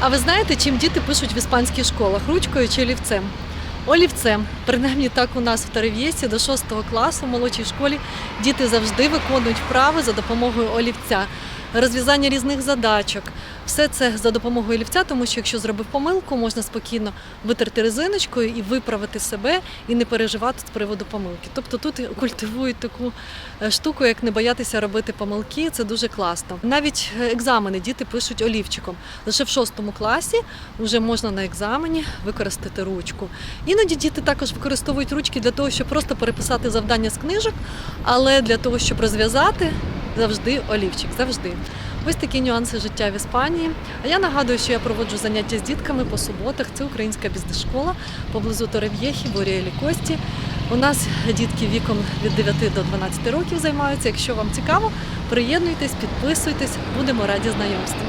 А ви знаєте, чим діти пишуть в іспанських школах? Ручкою чи олівцем? Олівцем. Принаймні так у нас в Тарев'єсі до 6 класу в молодшій школі діти завжди виконують вправи за допомогою олівця. Розв'язання різних задачок. Все це за допомогою олівця, тому що якщо зробив помилку, можна спокійно витерти резиночкою і виправити себе і не переживати з приводу помилки. Тобто тут культивують таку е, штуку, як не боятися робити помилки. Це дуже класно. Навіть е, екзамени діти пишуть олівчиком. Лише в шостому класі вже можна на екзамені використати ручку. Іноді діти також використовують ручки для того, щоб просто переписати завдання з книжок, але для того, щоб розв'язати, завжди олівчик. Завжди. Ось такі нюанси життя в Іспанії. А я нагадую, що я проводжу заняття з дітками по суботах. Це українська бізнес-школа поблизу Торев'єхі, Боріелі Кості. У нас дітки віком від 9 до 12 років займаються. Якщо вам цікаво, приєднуйтесь, підписуйтесь, будемо раді знайомству.